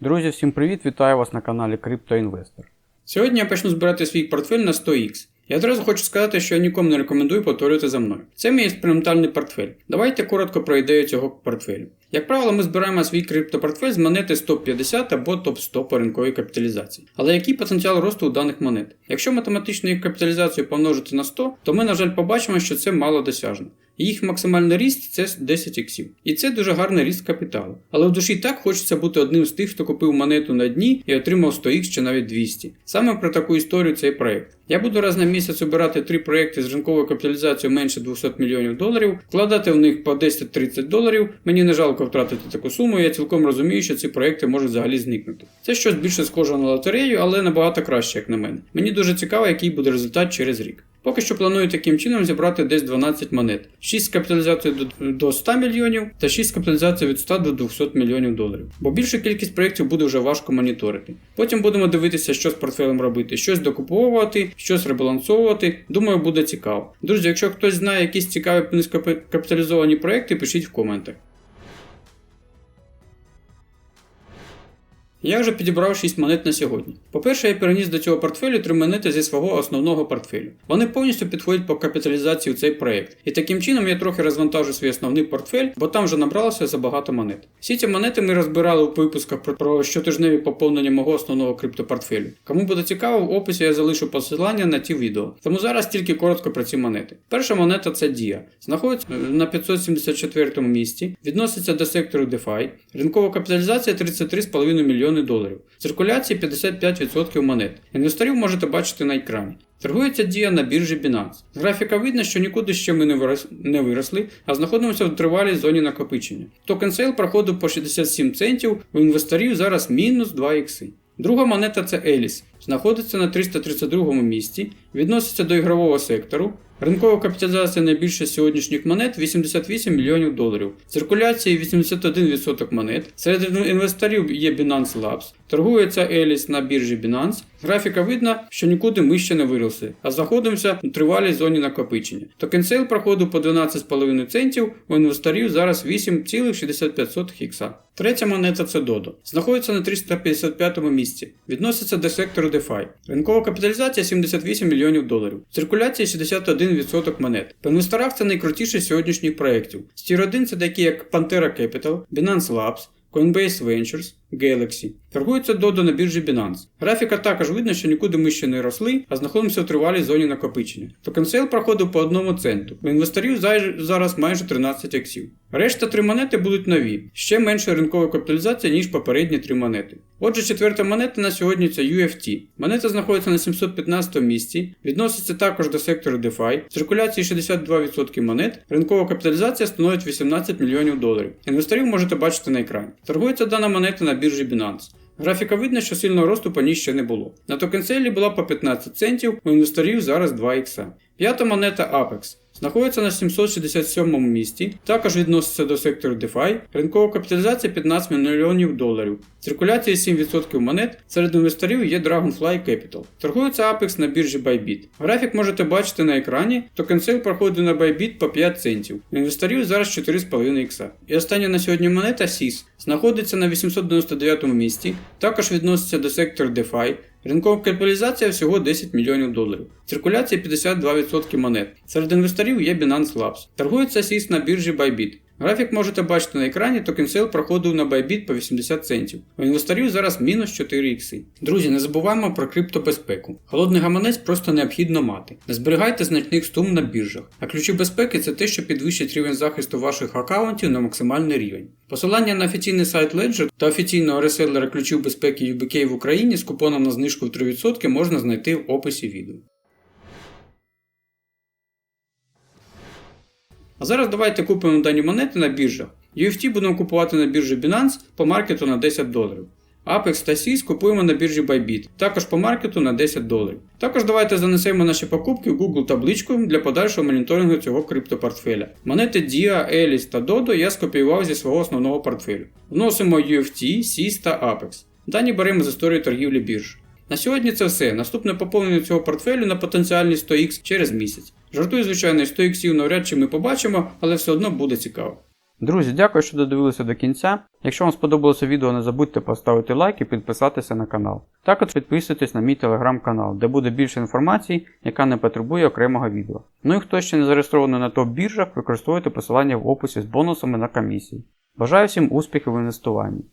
Друзі, всім привіт! Вітаю вас на каналі CryptoInvestor. Сьогодні я почну збирати свій портфель на 100X. Я одразу хочу сказати, що я нікому не рекомендую повторювати за мною. Це мій експериментальний портфель. Давайте коротко про ідею цього портфелю. Як правило, ми збираємо свій криптопортфель з монети з топ-50 або топ-100 по ринковій капіталізації. Але який потенціал росту у даних монет? Якщо математичну їх капіталізацію помножити на 100, то ми, на жаль, побачимо, що це мало досяжно. Їх максимальний ріст це 10 іксів. І це дуже гарний ріст капіталу. Але в душі так хочеться бути одним з тих, хто купив монету на дні і отримав 100 х чи навіть 200. Саме про таку історію цей проект. Я буду раз на місяць обирати три проекти з ринковою капіталізацією менше 200 мільйонів доларів, вкладати в них по 10-30 доларів. Мені не жалко втратити таку суму, я цілком розумію, що ці проекти можуть взагалі зникнути. Це щось більше схоже на лотерею, але набагато краще, як на мене. Мені дуже цікаво, який буде результат через рік. Поки що планую таким чином зібрати десь 12 монет, 6 з капіталізацією до 100 мільйонів та 6 з капіталізацією від 100 до 200 мільйонів доларів. Бо більшу кількість проєктів буде вже важко моніторити. Потім будемо дивитися, що з портфелем робити, щось докуповувати, щось ребалансовувати. Думаю, буде цікаво. Друзі, якщо хтось знає якісь цікаві низькокапіталізовані проекти, пишіть в коментах. Я вже підібрав 6 монет на сьогодні. По-перше, я переніс до цього портфелю 3 монети зі свого основного портфелю. Вони повністю підходять по капіталізації в цей проект. І таким чином я трохи розвантажу свій основний портфель, бо там вже набралося забагато монет. Всі ці монети ми розбирали у випусках про, щотижневі поповнення мого основного криптопортфелю. Кому буде цікаво, в описі я залишу посилання на ті відео. Тому зараз тільки коротко про ці монети. Перша монета це DIA. Знаходиться на 574 місці, відноситься до сектору DeFi. Ринкова капіталізація 33,5 мільйони доларів. Циркуляції 55% монет. Інвесторів можете бачити на екрані. Торгується дія на біржі Binance. З графіка видно, що нікуди ще ми не, виросли, а знаходимося в тривалій зоні накопичення. Токен сейл проходив по 67 центів, у інвесторів зараз мінус 2 ікси. Друга монета це Еліс. Знаходиться на 332 місці, відноситься до ігрового сектору. Ринкова капіталізація найбільше сьогоднішніх монет 88 мільйонів доларів. Циркуляції 81% монет. Серед інвесторів є Binance Labs. Торгується Еліс на біржі Binance. Графіка видно, що нікуди ми ще не виросли, а знаходимося у тривалій зоні накопичення. Токен сейл проходив по 12,5 центів, у інвесторів зараз 8,65 ікса. Третя монета це Dodo. Знаходиться на 355 місці. Відноситься до сектору DeFi. Ринкова капіталізація 78 мільйонів доларів. Циркуляція 61% монет. По це найкрутіший сьогоднішніх проєктів. Стір 1 це такі як Pantera Capital, Binance Labs, Coinbase Ventures, Galaxy. Торгується Dodo на біржі Binance. Графіка також видно, що нікуди ми ще не росли, а знаходимося в тривалій зоні накопичення. Токен сейл проходив по одному центу. У інвесторів зараз майже 13 ексів. Решта три монети будуть нові, ще менша ринкова капіталізація, ніж попередні три монети. Отже, четверта монета на сьогодні це UFT. Монета знаходиться на 715 місці, відноситься також до сектору DeFi, циркуляції 62% монет, ринкова капіталізація становить 18 мільйонів доларів. Інвесторів можете бачити на екрані. Торгується дана монета на біржі Binance. Графіка видно, що сильного росту по ній ще не було. На токенселі була по 15 центів, у інвесторів зараз 2 ікса. П'ята монета Apex. Знаходиться на 767 місці, також відноситься до сектору DeFi, ринкова капіталізація 15 мільйонів доларів. Циркуляція 7% монет, серед інвесторів є Dragonfly Capital. Торгується Apex на біржі Bybit. Графік можете бачити на екрані, токен сейл проходить на Bybit по 5 центів. Інвесторів зараз 4,5 ікса. І остання на сьогодні монета SIS знаходиться на 899 місці, також відноситься до сектору DeFi, Ринкова капіталізація всього 10 мільйонів доларів. Циркуляція 52% монет. Серед інвесторів є Binance Labs. Торгується SIS на біржі Bybit. Графік можете бачити на екрані, токен сейл проходив на Bybit по 80 центів. У інвесторів зараз мінус 4 ікси. Друзі, не забуваємо про криптобезпеку. Холодний гаманець просто необхідно мати. Не зберігайте значних сум на біржах. А ключі безпеки це те, що підвищить рівень захисту ваших аккаунтів на максимальний рівень. Посилання на офіційний сайт Ledger та офіційного реселера ключів безпеки UBK в Україні з купоном на знижку в 3% можна знайти в описі відео. А зараз давайте купимо дані монети на біржах. UFT будемо купувати на біржі Binance по маркету на 10 доларів. Apex та SIS купуємо на біржі Bybit, також по маркету на 10 доларів. Також давайте занесемо наші покупки в Google табличку для подальшого моніторингу цього криптопортфеля. Монети DIA, Elis та Dodo я скопіював зі свого основного портфелю. Вносимо UFT, SIS та Apex. Дані беремо з історії торгівлі бірж. На сьогодні це все. Наступне поповнення цього портфелю на потенціальні 100х через місяць. Жартую, звичайно, 100 іксів навряд чи ми побачимо, але все одно буде цікаво. Друзі, дякую, що додивилися до кінця. Якщо вам сподобалося відео, не забудьте поставити лайк і підписатися на канал. Також підписуйтесь на мій телеграм-канал, де буде більше інформації, яка не потребує окремого відео. Ну і хто ще не зареєстрований на топ-біржах, використовуйте посилання в описі з бонусами на комісії. Бажаю всім успіхів в інвестуванні.